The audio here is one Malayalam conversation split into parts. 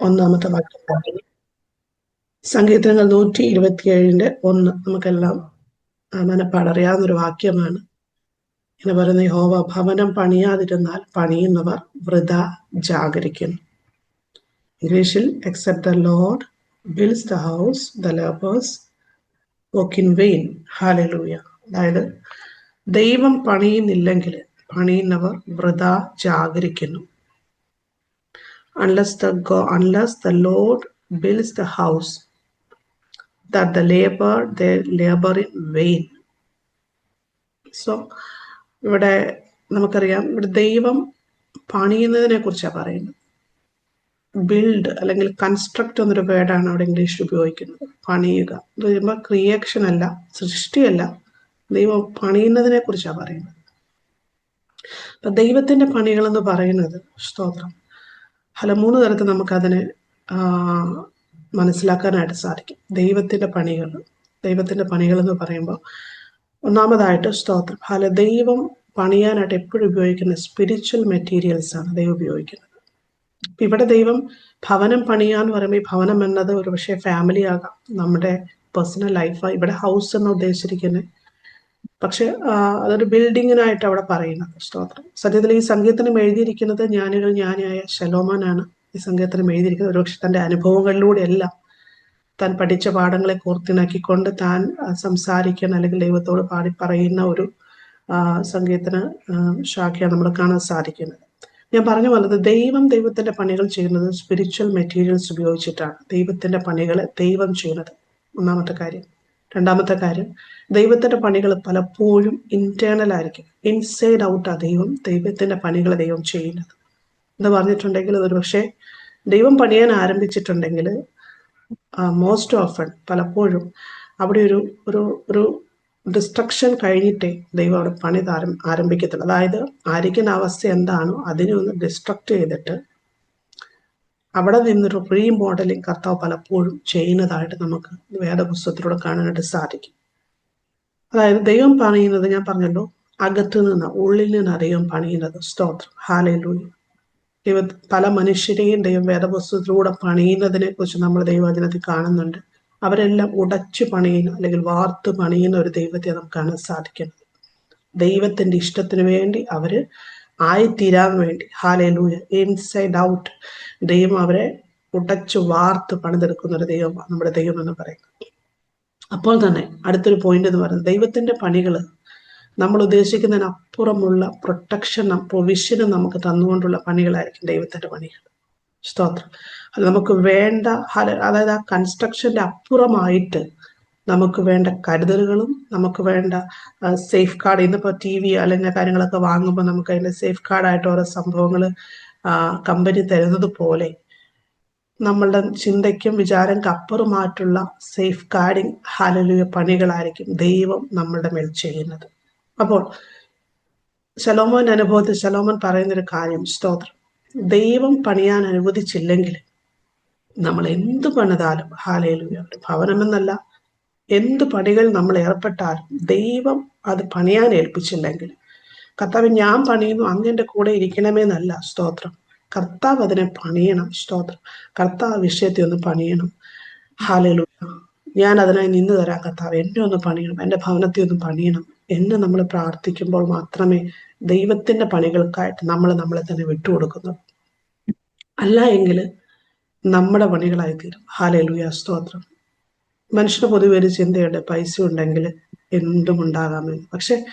ഒന്നാമത്തെ വാക്യം. സങ്കീർത്തനങ്ങൾ നൂറ്റി ഇരുപത്തിയേഴിന്റെ ഒന്ന് നമുക്കെല്ലാം ആ, മനപ്പാടറിയാവുന്ന ഒരു വാക്യമാണ്. ഇങ്ങനെ പറയുന്ന യഹോവ ഭവനം പണിയാതിരുന്നാൽ പണിയുന്നവർ വൃത ജാഗരിക്കുന്നു. ഇംഗ്ലീഷിൽ except the lord builds the house the labourers work in vain hallelujah അതായത് ദൈവം പണിയുന്നില്ലെങ്കിൽ പണിയുന്നവർ വൃത ജാഗരിക്കുന്നു. Unless the God, unless the Lord builds the house, that the labor they labor in vain. So ഇവിടെ നമുക്കറിയാം ഇവിടെ ദൈവം പണിയുന്നതിനെ കുറിച്ചാണ് പറയുന്നത്. ബിൽഡ് അല്ലെങ്കിൽ കൺസ്ട്രക്ട് എന്നൊരു വേർഡാണ് അവിടെ ഇംഗ്ലീഷിൽ ഉപയോഗിക്കുന്നത്. പണിയുക. എന്ന് പറയുമ്പോൾ ക്രിയേഷൻ അല്ല സൃഷ്ടിയല്ല ദൈവം പണിയുന്നതിനെ കുറിച്ചാണ് പറയുന്നത്. അപ്പൊ ദൈവത്തിന്റെ പണികൾ എന്ന് പറയുന്നത് സ്തോത്രം. അല്ല മൂന്ന് തരത്തിൽ നമുക്കതിനെ മനസ്സിലാക്കാനായിട്ട് സാധിക്കും. ദൈവത്തിന്റെ പണികൾ ദൈവത്തിന്റെ പണികൾ എന്ന് പറയുമ്പോൾ ഒന്നാമതായിട്ട് സ്തോത്രം. അല്ല ദൈവം പണിയാനായിട്ട് എപ്പോഴും ഉപയോഗിക്കുന്ന സ്പിരിച്വൽ മെറ്റീരിയൽസ് ആണ് ദൈവം ഉപയോഗിക്കുന്നത്. ഇവിടെ ദൈവം ഭവനം പണിയാന്ന് പറയുമ്പോൾ ഈ ഭവനം എന്നത് ഒരു പക്ഷേ ഫാമിലി ആകാം. നമ്മുടെ പേഴ്സണൽ ലൈഫ് ഇവിടെ ഹൗസ് എന്ന് ഉദ്ദേശിച്ചിരിക്കുന്നത് പക്ഷെ അതൊരു ബിൽഡിങ്ങിനായിട്ട് അവിടെ പറയുന്നത്. സ്തോത്രം. സത്യത്തിൽ ഈ സംഗീതത്തിനും എഴുതിയിരിക്കുന്നത് ജ്ഞാനികൾ ജ്ഞാനിയായ ശലോമാനാണ്. ഈ സംഗീതത്തിനും എഴുതിയിരിക്കുന്നത് ഒരുപക്ഷെ അനുഭവങ്ങളിലൂടെ എല്ലാം താൻ പഠിച്ച പാഠങ്ങളെ കോർത്തിണക്കിക്കൊണ്ട് താൻ സംസാരിക്കാൻ അല്ലെങ്കിൽ ദൈവത്തോട് പാടി പറയുന്ന ഒരു ആ, സങ്കീർത്തന ശാഖയാണ് നമ്മൾ കാണാൻ സാധിക്കുന്നത്. ഞാൻ പറഞ്ഞു വന്നത് ദൈവം ദൈവത്തിന്റെ പണികൾ ചെയ്യുന്നത് സ്പിരിച്വൽ മെറ്റീരിയൽസ് ഉപയോഗിച്ചിട്ടാണ്. ദൈവത്തിന്റെ പണികൾ ദൈവം ചെയ്യുന്നത്. ഒന്നാമത്തെ കാര്യം. രണ്ടാമത്തെ കാര്യം ദൈവത്തിന്റെ പണികൾ പലപ്പോഴും ഇന്റേണൽ ആയിരിക്കും. ഇൻസൈഡ് ഔട്ട് ദൈവം ദൈവത്തിന്റെ പണികൾ ദൈവം ചെയ്യുന്നത്. എന്ന് പറഞ്ഞിട്ടുണ്ടെങ്കിൽ ഒരു പക്ഷേ ദൈവം പണിയാൻ ആരംഭിച്ചിട്ടുണ്ടെങ്കിൽ മോസ്റ്റ് ഓഫൺ പലപ്പോഴും അവിടെ ഒരു ഒരു ഒരു ഡിസ്ട്രക്ഷൻ കഴിഞ്ഞിട്ടേ ദൈവം അവിടെ പണി ആരം ആരംഭിക്കത്തുള്ളൂ. അതായത് ആയിരിക്കുന്ന അവസ്ഥ എന്താണോ അതിനെ ഒന്ന് ഡിസ്ട്രക്ട് ചെയ്തിട്ട് അവിടെ നിന്നൊരു റീ മോഡലിംഗ് കർത്താവ് പലപ്പോഴും ചെയ്യുന്നതായിട്ട് നമുക്ക് വേദപുസ്തകത്തിലൂടെ കാണാനായിട്ട് സാധിക്കും. അതായത് ദൈവം പണിയുന്നത് ഞാൻ പറഞ്ഞല്ലോ അകത്തു നിന്ന് ഉള്ളിൽ നിന്ന് ദൈവം പണിയുന്നത് സ്തോത്രം. ഹാലയിലൂടെ ദൈവ പല മനുഷ്യരെയും ദൈവം വേദപുസ്തകത്തിലൂടെ പണിയുന്നതിനെ കുറിച്ച് നമ്മൾ ദൈവവചനത്തിൽ കാണുന്നുണ്ട്. അവരെല്ലാം ഉടച്ചു പണിയുന്ന അല്ലെങ്കിൽ വാർത്ത് പണിയുന്ന ഒരു ദൈവത്തെ നമുക്ക് കാണാൻ സാധിക്കുന്നത്. ദൈവത്തിന്റെ ഇഷ്ടത്തിന് വേണ്ടി അവർ ആയിത്തീരാൻ വേണ്ടി. ഹാലയിലൂയ ഇൻസൈഡ് ഔട്ട് ദൈവം അവരെ ഉടച്ചു വാർത്ത് പണിതെടുക്കുന്ന ഒരു ദൈവമാണ് നമ്മുടെ ദൈവം എന്ന് പറയുന്നത്. അപ്പോൾ തന്നെ അടുത്തൊരു പോയിന്റ് എന്ന് പറയുന്നത് ദൈവത്തിന്റെ പണികൾ നമ്മൾ ഉദ്ദേശിക്കുന്നതിനപ്പുറമുള്ള പ്രൊട്ടക്ഷനും പ്രൊവിഷനും നമുക്ക് തന്നുകൊണ്ടുള്ള പണികളായിരിക്കും ദൈവത്തിന്റെ പണികൾ. സ്തോത്രം. അത് നമുക്ക് വേണ്ട അതായത് ആ കൺസ്ട്രക്ഷന്റെ അപ്പുറമായിട്ട് നമുക്ക് വേണ്ട കരുതലുകളും നമുക്ക് വേണ്ട സേഫ് കാർഡ് ഇന്നിപ്പോ ടി വി അല്ലെങ്കിൽ കാര്യങ്ങളൊക്കെ വാങ്ങുമ്പോൾ നമുക്ക് അതിന്റെ സേഫ് കാർഡായിട്ട് ഓരോ സംഭവങ്ങൾ കമ്പനി തരുന്നത് പോലെ നമ്മളുടെ ചിന്തയ്ക്കും വിചാരങ്ങൾക്ക് അപ്പുറമായിട്ടുള്ള സേഫ് ഗാർഡിങ് ഹാലലുയ പണികളായിരിക്കും ദൈവം നമ്മളുടെ മേൽ ചെയ്യുന്നത്. അപ്പോൾ ശലോമോൻ അനുഭവത്തിൽ ശലോമോൻ പറയുന്നൊരു കാര്യം സ്തോത്രം. ദൈവം പണിയാൻ അനുവദിച്ചില്ലെങ്കിൽ നമ്മൾ എന്ത് പണിതാലും ഹാലയിലുയ ഭവനമെന്നല്ല എന്ത് പണികൾ നമ്മൾ ഏർപ്പെട്ടാലും ദൈവം അത് പണിയാൻ ഏൽപ്പിച്ചില്ലെങ്കിൽ. കർത്താവ് ഞാൻ പണിയുന്നു അങ്ങന്റെ കൂടെ ഇരിക്കണമെന്നല്ല സ്തോത്രം. കർത്താവ് അതിനെ പണിയണം സ്തോത്രം. കർത്താവ് വിഷയത്തെ ഒന്ന് പണിയണം. ഹാലലു ഞാൻ അതിനായി നിന്ന് തരാം കർത്താവ് എന്നെ ഒന്ന് പണിയണം എന്റെ ഭവനത്തെ ഒന്ന് പണിയണം എന്ന് നമ്മൾ പ്രാർത്ഥിക്കുമ്പോൾ മാത്രമേ ദൈവത്തിന്റെ പണികൾക്കായിട്ട് നമ്മൾ നമ്മളെ തന്നെ വിട്ടുകൊടുക്കുന്നു. അല്ല എങ്കിൽ നമ്മുടെ പണികളായി തീരും ഹാലലുയ സ്തോത്രം. മനുഷ്യന് പൊതുവെ ഒരു ചിന്തയുണ്ട്. പൈസ ഉണ്ടെങ്കിൽ എന്തും ഉണ്ടാകാമെന്ന് പക്ഷെ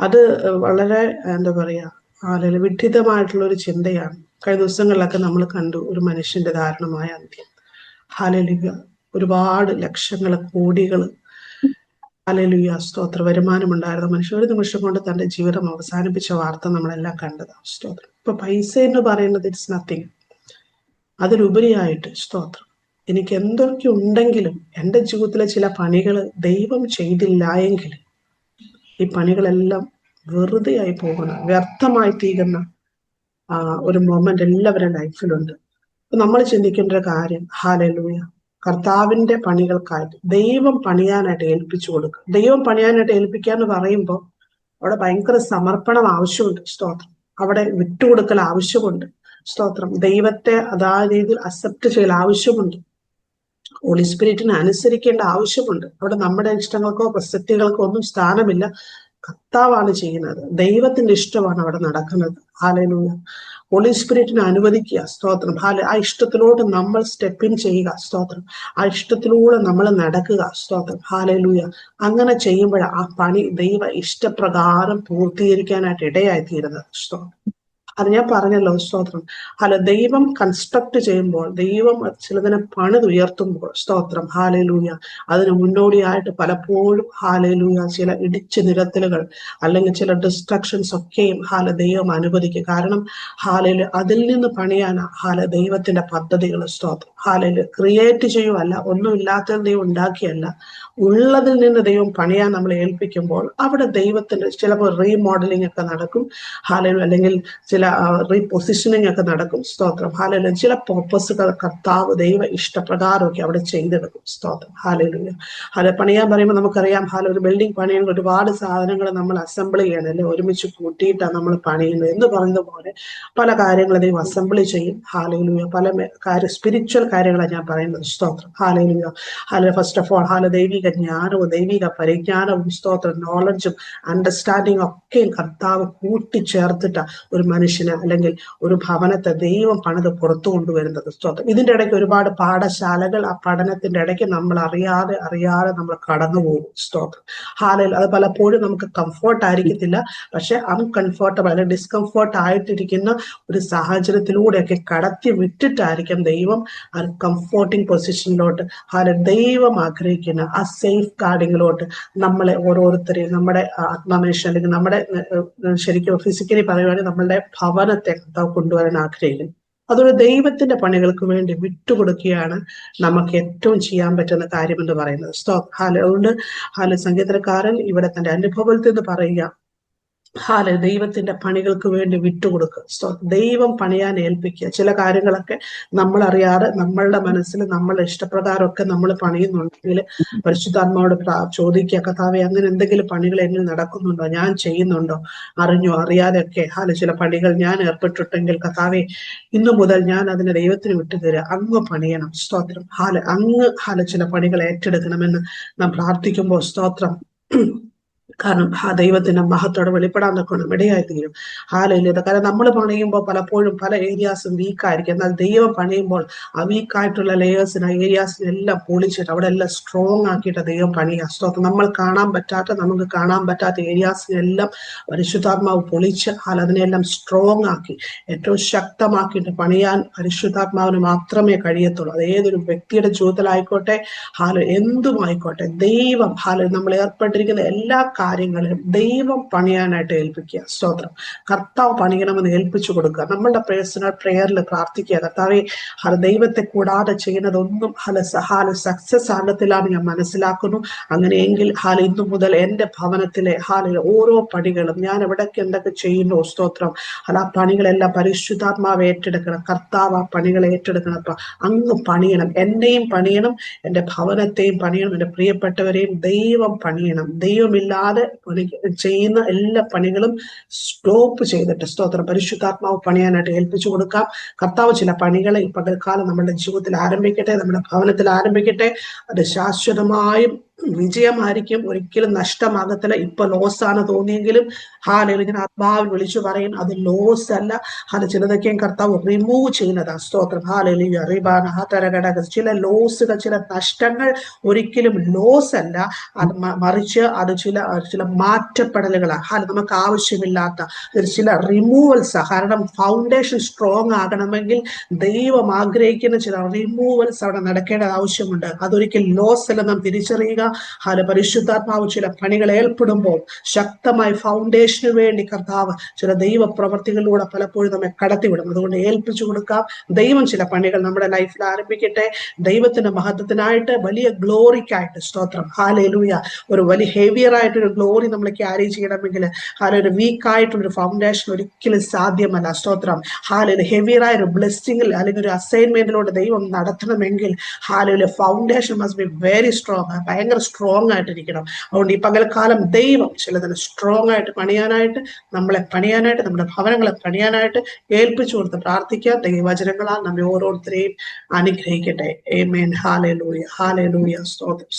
അത് വളരെ എന്താ പറയാ ആളുകൾ വിഡിതമായിട്ടുള്ള ഒരു ചിന്തയാണ്. കഴിഞ്ഞ ദിവസങ്ങളിലൊക്കെ നമ്മൾ കണ്ടു ഒരു മനുഷ്യന്റെ ദാരുണമായ അന്ത്യം. ഹാലലിക ഒരുപാട് ലക്ഷങ്ങൾ കോടികൾ ഹാലലിയ സ്തോത്ര. വരുമാനമുണ്ടായിരുന്ന മനുഷ്യൻ. ഒരു നിമിഷം കൊണ്ട് തന്റെ ജീവിതം അവസാനിപ്പിച്ച വാർത്ത നമ്മളെല്ലാം കണ്ടതാണ് സ്തോത്രം. ഇപ്പൊ പൈസ എന്ന് പറയുന്നത് ഇറ്റ്സ് നത്തിങ് അതിലുപരിയായിട്ട് സ്തോത്രം. എനിക്ക് എന്തൊക്കെ ഉണ്ടെങ്കിലും എന്റെ ജീവിതത്തിലെ ചില പണികൾ ദൈവം ചെയ്തില്ല എങ്കിൽ ഈ പണികളെല്ലാം വെറുതെ ആയി പോകുന്ന. വ്യർത്ഥമായി തീരുന്ന ഒരു മൊമെന്റ് എല്ലാവരുടെ ലൈഫിലുണ്ട്. നമ്മൾ ചിന്തിക്കേണ്ട ഒരു കാര്യം ഹാലലൂയ കർത്താവിന്റെ പണികൾക്കായിട്ട് ദൈവം പണിയാനായിട്ട് ഏൽപ്പിച്ചു കൊടുക്കുക. ദൈവം പണിയാനായിട്ട് ഏൽപ്പിക്കുക എന്ന് പറയുമ്പോൾ അവിടെ ഭയങ്കര സമർപ്പണം ആവശ്യമുണ്ട്. സ്തോത്രം. അവിടെ വിട്ടുകൊടുക്കൽ ആവശ്യമുണ്ട്. സ്തോത്രം. ദൈവത്തെ അതാ രീതിയിൽ അക്സെപ്റ്റ് ചെയ്യൽ ആവശ്യമുണ്ട്. ഹോളി സ്പിരിറ്റിന് അനുസരിക്കേണ്ട ആവശ്യമുണ്ട്. അവിടെ നമ്മുടെ ഇഷ്ടങ്ങൾക്കോ പ്രസക്തികൾക്കോ ഒന്നും സ്ഥാനമില്ല. കർത്താവാണ് ചെയ്യുന്നത്. ദൈവത്തിന്റെ ഇഷ്ടമാണ് അവിടെ നടക്കുന്നത്. ഹാലയിലൂയ ഹോളി സ്പിരിറ്റിനെ അനുവദിക്കുക. സ്തോത്രം. ഹാല ആ ഇഷ്ടത്തിലോട്ട് നമ്മൾ സ്റ്റെപ്പ് ഇൻ ചെയ്യുക. സ്തോത്രം. ആ ഇഷ്ടത്തിലൂടെ നമ്മൾ നടക്കുക. സ്തോത്രം. ഹാലയിലൂയ അങ്ങനെ ചെയ്യുമ്പോഴാണ് ആ പണി ദൈവ ഇഷ്ടപ്രകാരം പൂർത്തീകരിക്കാനായിട്ട് ഇടയായി തീരുന്നത് സ്തോത്രം. അത് ഞാൻ പറഞ്ഞല്ലോ സ്തോത്രം. അല്ല ദൈവം കൺസ്ട്രക്ട് ചെയ്യുമ്പോൾ ദൈവം ചിലതിനെ പണിതുയർത്തുമ്പോൾ സ്തോത്രം ഹാലയിലൂയ അതിന് മുന്നോടിയായിട്ട് പലപ്പോഴും ഹാലയിലൂയ ചില ഇടിച്ചു നിരത്തലുകൾ അല്ലെങ്കിൽ ചില ഡിസ്ട്രക്ഷൻസ് ഒക്കെയും ഹാല ദൈവം അനുവദിക്കും. കാരണം ഹാലയിൽ അതിൽ നിന്ന് പണിയാൻ ഹാല ദൈവത്തിന്റെ പദ്ധതികൾ സ്തോത്രം. ഹാലയിൽ ക്രിയേറ്റ് ചെയ്യുവല്ല ഒന്നുമില്ലാത്തത് ദൈവം ഉണ്ടാക്കിയല്ല. ഉള്ളതിൽ നിന്ന് ദൈവം പണിയാൻ നമ്മൾ ഏൽപ്പിക്കുമ്പോൾ അവിടെ ദൈവത്തിന്റെ ചിലപ്പോൾ റീമോഡലിംഗ് ഒക്കെ നടക്കും. ഹാലയിൽ അല്ലെങ്കിൽ ചില റീപൊസിഷനിങ് ഒക്കെ നടക്കും. സ്തോത്രം. ഹാലയിൽ ചില പർപ്പസുകൾ കർത്താവ് ദൈവ ഇഷ്ടപ്രകാരമൊക്കെ അവിടെ ചെയ്തെടുക്കും. സ്തോത്രം. ഹാലയിലൂയ ഹാല പണിയാൻ പറയുമ്പോൾ നമുക്കറിയാം ഹാല ഒരു ബിൽഡിംഗ് പണിയാൻ ഒരുപാട് സാധനങ്ങൾ നമ്മൾ അസംബിൾ ചെയ്യണം അല്ലെ? ഒരുമിച്ച് കൂട്ടിയിട്ടാണ് നമ്മൾ പണിയുന്നത് എന്ന് പറയുന്ന പോലെ പല കാര്യങ്ങൾ ദൈവം അസംബിൾ ചെയ്യും. ഹാലയിലൂയ പല കാര്യ സ്പിരിച്വൽ കാര്യങ്ങളാണ് ഞാൻ പറയുന്നത്. സ്തോത്രം. ഹാലയിലൂയ ഹാല ഫസ്റ്റ് ഓഫ് ഓൾ ഹാല ദൈവിക ജ്ഞാനവും ദൈവിക പരിജ്ഞാനവും സ്തോത്രം നോളജും അണ്ടർസ്റ്റാൻഡിങ് ഒക്കെയും കർത്താവ് കൂട്ടിച്ചേർത്തിട്ട ഒരു മനുഷ്യന് അല്ലെങ്കിൽ ഒരു ഭവനത്തെ ദൈവം പണിത് പുറത്തു കൊണ്ടുവരുന്നത് സ്തോത്രം. ഇതിന്റെ ഇടയ്ക്ക് ഒരുപാട് പാഠശാലകൾ ആ പഠനത്തിന്റെ ഇടയ്ക്ക് നമ്മൾ അറിയാതെ അറിയാതെ നമ്മൾ കടന്നു പോകും സ്തോത്രം. ഹാലയിൽ അത് പലപ്പോഴും നമുക്ക് കംഫോർട്ട് ആയിരിക്കത്തില്ല. പക്ഷെ അൺകംഫോർട്ടബിൾ അല്ലെങ്കിൽ ഡിസ്കംഫോർട്ട് ആയിട്ടിരിക്കുന്ന ഒരു സാഹചര്യത്തിലൂടെയൊക്കെ കടത്തി വിട്ടിട്ടായിരിക്കും ദൈവം ആ കംഫോർട്ടിങ് പൊസിഷനിലോട്ട് ഹാല ദൈവം ആഗ്രഹിക്കുന്ന ആ സേഫ് ഗാർഡിങ്ങിലോട്ട് നമ്മളെ ഓരോരുത്തരെയും നമ്മുടെ ആത്മമനുഷ്യ അല്ലെങ്കിൽ നമ്മുടെ ശരിക്കും ഫിസിക്കലി പറയുവാണെങ്കിൽ നമ്മളുടെ ഭവനത്തെ കർത്താവ് കൊണ്ടുവരാൻ ആഗ്രഹിക്കുന്നു. അതുകൊണ്ട് ദൈവത്തിന്റെ പണികൾക്ക് വേണ്ടി വിട്ടുകൊടുക്കുകയാണ് നമുക്ക് ഏറ്റവും ചെയ്യാൻ പറ്റുന്ന കാര്യം എന്ന് പറയുന്നത്. സ്തോ ഹാല അതുകൊണ്ട് ഹാല സംഗീതക്കാരൻ ഇവിടെ തന്റെ അനുഭവത്തിൽ നിന്ന് പറയുക ഹാല ദൈവത്തിന്റെ പണികൾക്ക് വേണ്ടി വിട്ടുകൊടുക്കുക. ദൈവം പണിയാൻ ഏൽപ്പിക്കുക. ചില കാര്യങ്ങളൊക്കെ നമ്മൾ അറിയാതെ നമ്മളുടെ മനസ്സിൽ നമ്മളെ ഇഷ്ടപ്രകാരമൊക്കെ നമ്മൾ പണിയുന്നുണ്ടെങ്കിൽ പരിശുദ്ധാത്മാവോട് ചോദിക്കുക കഥാവെ അങ്ങനെ എന്തെങ്കിലും പണികൾ എന്നിൽ നടക്കുന്നുണ്ടോ? ഞാൻ ചെയ്യുന്നുണ്ടോ? അറിഞ്ഞോ? അറിയാതെയൊക്കെ ഹാല ചില പണികൾ ഞാൻ ഏർപ്പെട്ടിട്ടെങ്കിൽ കഥാവെ ഇന്നു മുതൽ ഞാൻ അതിനെ ദൈവത്തിന് വിട്ടുതരിക അങ്ങ് പണിയണം. സ്തോത്രം. ഹാല അങ്ങ് ഹാല ചില പണികൾ ഏറ്റെടുക്കണമെന്ന് നാം പ്രാർത്ഥിക്കുമ്പോൾ സ്തോത്രം. കാരണം ആ ദൈവത്തിന്റെ മഹത്തോടെ വെളിപ്പെടാൻ നിൽക്കണം ഇടയായി തീരും. കാരണം നമ്മൾ പണിയുമ്പോൾ പലപ്പോഴും പല ഏരിയാസും വീക്കായിരിക്കും എന്നാൽ ദൈവം പണിയുമ്പോൾ ആ വീക്കായിട്ടുള്ള ലേയേഴ്സിന് ആ ഏരിയാസിനെല്ലാം പൊളിച്ചിട്ട് അവിടെ എല്ലാം സ്ട്രോങ് ആക്കിയിട്ട് ദൈവം പണിയുക സ്തോത്രം. നമ്മൾ കാണാൻ പറ്റാത്ത നമുക്ക് കാണാൻ പറ്റാത്ത ഏരിയാസിനെല്ലാം പരിശുദ്ധാത്മാവ് പൊളിച്ച് ആൽ അതിനെല്ലാം സ്ട്രോങ് ആക്കി ഏറ്റവും ശക്തമാക്കിയിട്ട് പണിയാൻ പരിശുദ്ധാത്മാവിന് മാത്രമേ കഴിയത്തുള്ളൂ. അത് ഏതൊരു വ്യക്തിയുടെ ജീവിതത്തിലായിക്കോട്ടെ ഹാല എന്തുമായിക്കോട്ടെ ദൈവം ഹാല നമ്മൾ ഏർപ്പെട്ടിരിക്കുന്ന എല്ലാ കാര്യങ്ങളിലും ദൈവം പണിയാനായിട്ട് ഏൽപ്പിക്കുക. സ്തോത്രം. കർത്താവ് പണിയണമെന്ന് ഏൽപ്പിച്ചു കൊടുക്കുക. നമ്മളുടെ പേഴ്സണൽ പ്രെയറിൽ പ്രാർത്ഥിക്കുക. കർത്താവെ ദൈവത്തെ കൂടാതെ ചെയ്യുന്നതൊന്നും ഹല സഹാല സക്സസ് ആകത്തിലാണ് ഞാൻ മനസ്സിലാക്കുന്നു. അങ്ങനെയെങ്കിൽ ഹാല ഇന്നു മുതൽ എന്റെ ഭവനത്തിലെ ഹാലിൽ ഓരോ പണികളും ഞാൻ എവിടേക്ക് എന്തൊക്കെ ചെയ്യുന്നു സ്തോത്രം. ഹല ആ പണികളെല്ലാം പരിശുദ്ധാത്മാവ് ഏറ്റെടുക്കണം. കർത്താവ് ആ പണികളെ ഏറ്റെടുക്കണം. അപ്പൊ അങ്ങ് പണിയണം. എന്നെയും പണിയണം. എന്റെ ഭവനത്തെയും പണിയണം. എന്റെ പ്രിയപ്പെട്ടവരെയും ദൈവം പണിയണം. ദൈവമില്ലാതെ പണി ചെയ്യുന്ന എല്ലാ പണികളും സ്റ്റോപ്പ് ചെയ്തിട്ട് സ്തോത്രം. പരിശുദ്ധാത്മാവ് പണിയാനായിട്ട് ഏൽപ്പിച്ചു കൊടുക്കാം. കർത്താവ് ചില പണികളെ ഈ പകൽക്കാലം നമ്മുടെ ജീവിതത്തിൽ ആരംഭിക്കട്ടെ നമ്മുടെ ഭവനത്തിൽ ആരംഭിക്കട്ടെ. അത് ശാശ്വതമായും വിജയമായിരിക്കും. ഒരിക്കലും നഷ്ടമാകത്തില്ല. ഇപ്പൊ ലോസ് ആണ് തോന്നിയെങ്കിലും ഹാല ഞാൻ ആത്മാവിൽ വിളിച്ചു പറയും അത് ലോസ് അല്ല ഹാല ചിലതൊക്കെയും കർത്താവ് റിമൂവ് ചെയ്യുന്നതാ. സ്തോത്രം. ഹാലലിയ. റിബാന തരകടക ചില ലോസുകൾ ചില നഷ്ടങ്ങൾ ഒരിക്കലും ലോസ് അല്ല അത് മറിച്ച് അത് ചില ചില മാറ്റപ്പെടലുകളാണ് ഹാല നമുക്ക് ആവശ്യമില്ലാത്ത ചില റിമൂവൽസ് കാരണം ഫൗണ്ടേഷൻ സ്ട്രോങ് ആകണമെങ്കിൽ ദൈവം ആഗ്രഹിക്കുന്ന ചില റിമൂവൽസ് അവിടെ നടക്കേണ്ട ആവശ്യമുണ്ട്. അതൊരിക്കൽ ലോസ് അല്ല നാം തിരിച്ചറിയുക. ഹാല പരിശുദ്ധാത്മാവ് ചില പണികൾ ഏർപ്പെടുമ്പോൾ ശക്തമായി ഫൗണ്ടേഷന് വേണ്ടി കർത്താവ് ചില ദൈവ പ്രവർത്തികളിലൂടെ പലപ്പോഴും നമ്മെ കടത്തിവിടും. അതുകൊണ്ട് ഏൽപ്പിച്ചു കൊടുക്കാം. ദൈവം ചില പണികൾ നമ്മുടെ ലൈഫിൽ ആരംഭിക്കട്ടെ. ദൈവത്തിന്റെ മഹത്വത്തിനായിട്ട് വലിയ ഗ്ലോറിക്കായിട്ട് സ്തോത്രം. ഹാലയിലൂയ ഒരു വലിയ ഹെവിയർ ആയിട്ടൊരു ഗ്ലോറി നമ്മൾ ക്യാരി ചെയ്യണമെങ്കിൽ ഹാല ഒരു വീക്ക് ആയിട്ടുള്ളൊരു ഫൗണ്ടേഷൻ ഒരിക്കലും സാധ്യമല്ല. സ്തോത്രം. ഹാലൊരു ഹെവിയറായ ഒരു ബ്ലെസ്സിങ്ങിൽ അല്ലെങ്കിൽ ഒരു അസൈൻമെന്റിലൂടെ ദൈവം നടത്തണമെങ്കിൽ ഹാലയിലെ foundation must be very strong ഭയങ്കര സ്ട്രോങ് ആയിട്ടിരിക്കണം. അതുകൊണ്ട് ഈ പകൽക്കാലം ദൈവം ചിലതിന് സ്ട്രോങ് ആയിട്ട് പണിയാനായിട്ട് നമ്മളെ പണിയാനായിട്ട് നമ്മുടെ ഭവനങ്ങളെ പണിയാനായിട്ട് ഏൽപ്പിച്ചു കൊടുത്ത് പ്രാർത്ഥിക്കുക. ദൈവവചനങ്ങളാൽ നമ്മെ ഓരോരുത്തരെയും അനുഗ്രഹിക്കട്ടെ. ഏമേൻ ഹാലേ ലൂയ ഹാലേ ലൂയ സ്തോത്രം.